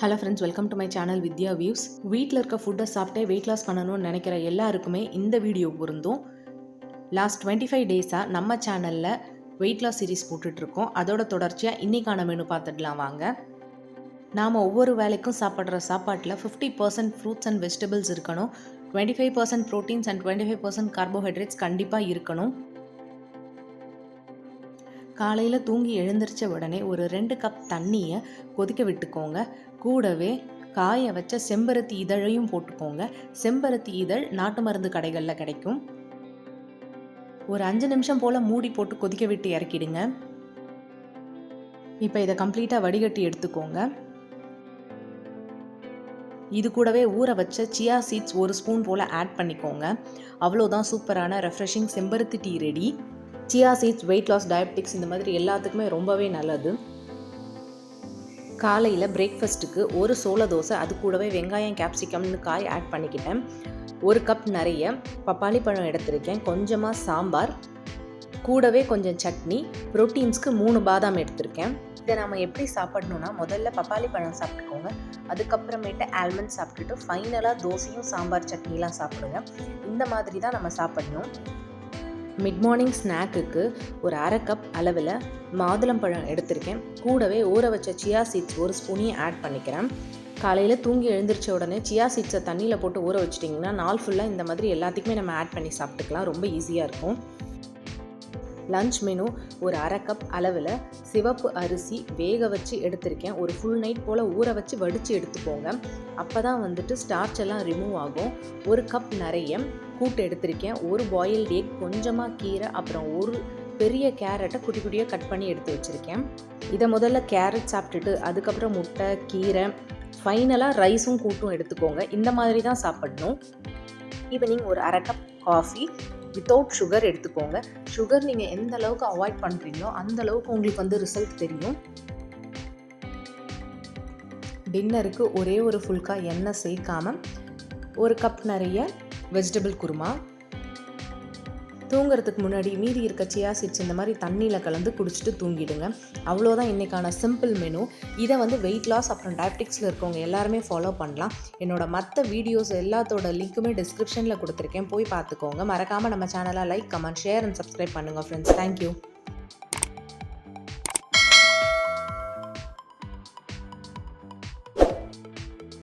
Hello friends welcome to my channel Vidya views வீட்டில் இருக்க ஃபுட்டை சாப்பிட்டே வெயிட் லாஸ் பண்ணணும்னு நினைக்கிற எல்லாருக்குமே இந்த வீடியோ பொருந்தும். லாஸ்ட் டுவெண்ட்டி ஃபைவ் டேஸாக நம்ம சேனலில் வெயிட் லாஸ் சீரிஸ் போட்டுட்ருக்கோம். அதோட தொடர்ச்சியாக இன்றைக்கான மெனு பார்த்துடலாம் வாங்க. நாம் ஒவ்வொரு வேலைக்கும் சாப்பிட்ற சாப்பாட்டில் fifty percent fruits and vegetables இருக்கணும். Twenty five percent proteins and twenty five percent carbohydrates கண்டிப்பாக இருக்கணும். காலையில் தூங்கி எழுந்திரிச்ச உடனே ஒரு ரெண்டு கப் தண்ணியை கொதிக்க விட்டுக்கோங்க. கூடவே காய வச்ச செம்பருத்தி இதழையும் போட்டுக்கோங்க. செம்பருத்தி இதழ் நாட்டு மருந்து கடைகளில் கிடைக்கும். ஒரு அஞ்சு நிமிஷம் போல் மூடி போட்டு கொதிக்க விட்டு இறக்கிடுங்க. இப்போ இதை கம்ப்ளீட்டாக வடிகட்டி எடுத்துக்கோங்க. இது கூடவே ஊற வச்ச சியா சீட்ஸ் ஒரு ஸ்பூன் போல் ஆட் பண்ணிக்கோங்க. அவ்வளோதான் சூப்பரான ரெஃப்ரெஷிங் செம்பருத்தி tea ready chia seeds weight loss diabetics இந்த மாதிரி எல்லாத்துக்குமே ரொம்பவே நல்லது. காலையில் பிரேக்ஃபாஸ்ட்டுக்கு ஒரு சோள தோசை அது கூடவே வெங்காயம் கேப்சிகம்னு காய் ஆட் பண்ணிக்கிட்டேன். ஒரு கப் நிறைய பப்பாளி பழம் எடுத்திருக்கேன். கொஞ்சமாக சாம்பார் கூடவே கொஞ்சம் சட்னி ப்ரோட்டீன்ஸ்க்கு மூணு பாதாம் எடுத்திருக்கேன். இதை நம்ம எப்படி சாப்பிடணும்னா முதல்ல பப்பாளி பழம் சாப்பிட்டுக்கோங்க. அதுக்கப்புறமேட்டு ஆல்மண்ட் சாப்பிட்டுட்டு ஃபைனலாக தோசையும் சாம்பார் சட்னிலாம் சாப்பிடுங்க. இந்த மாதிரி தான் நம்ம சாப்பிடணும். மிட் மார்னிங் ஸ்நாக்குக்கு ஒரு அரை கப் அளவில் மாதுளம்பழம் எடுத்திருக்கேன். கூடவே ஊற வச்ச சியா சீட்ஸ் ஒரு ஸ்பூனையும் ஆட் பண்ணிக்கிறேன். காலையில் தூங்கி எழுந்திரிச்ச உடனே சியா சீட்ஸை தண்ணியில் போட்டு ஊற வச்சிட்டிங்கன்னா நாள் ஃபுல்லாக இந்த மாதிரி எல்லாத்துக்குமே நம்ம ஆட் பண்ணி சாப்பிட்டுக்கலாம். ரொம்ப ஈஸியாக இருக்கும். லஞ்ச் மெனு ஒரு அரை கப் அளவில் சிவப்பு அரிசி வேக வச்சு எடுத்திருக்கேன். ஒரு ஃபுல் நைட் போல் ஊற வச்சு வடித்து எடுத்துக்கோங்க. அப்போ தான் வந்துட்டு ஸ்டார்ச் எல்லாம் ரிமூவ் ஆகும். ஒரு கப் நிறைய கூட்டு எடுத்திருக்கேன். ஒரு பாயில்டு எக் கொஞ்சமாக கீரை அப்புறம் ஒரு பெரிய கேரட்டை குட்டி குட்டியாக கட் பண்ணி எடுத்து வச்சுருக்கேன். இதை முதல்ல கேரட் சாப்பிட்டுட்டு அதுக்கப்புறம் முட்டை கீரை ஃபைனலாக ரைஸும் கூட்டும் எடுத்துக்கோங்க. இந்த மாதிரி தான் சாப்பிடணும் ஈவினிங் ஒரு அரை கப் காஃபி வித்தவுட் சுகர் எடுத்துக்கோங்க. சுகர் நீங்கள் எந்த அளவுக்கு அவாய்ட் பண்ணுறீங்களோ அந்த அளவுக்கு உங்களுக்கு வந்து ரிசல்ட் தெரியும். டின்னருக்கு ஒரே ஒரு ஃபுல்கா எண்ணெய் சேர்க்காம ஒரு கப் நிறைய வெஜிடபிள் குருமா தூங்குறதுக்கு முன்னாடி மீதி இருக்க சியா சீட்ஸ் இந்த மாதிரி தண்ணியில் கலந்து குடிச்சிட்டு தூங்கிடுங்க. அவ்வளோதான் இன்றைக்கான சிம்பிள் மெனு இதை வந்து வெயிட் லாஸ் அப்புறம் டயபெட்டிக்ஸில் இருக்கவங்க எல்லாருமே ஃபாலோ பண்ணலாம். என்னோட மற்ற வீடியோஸ் எல்லாத்தோட லிங்க்குமே டிஸ்கிரிப்ஷனில் கொடுத்துருக்கேன். போய் பார்த்துக்கோங்க. மறக்காமல் நம்ம சேனலை like comment share and subscribe பண்ணுங்கள் ஃப்ரெண்ட்ஸ் தேங்க்யூ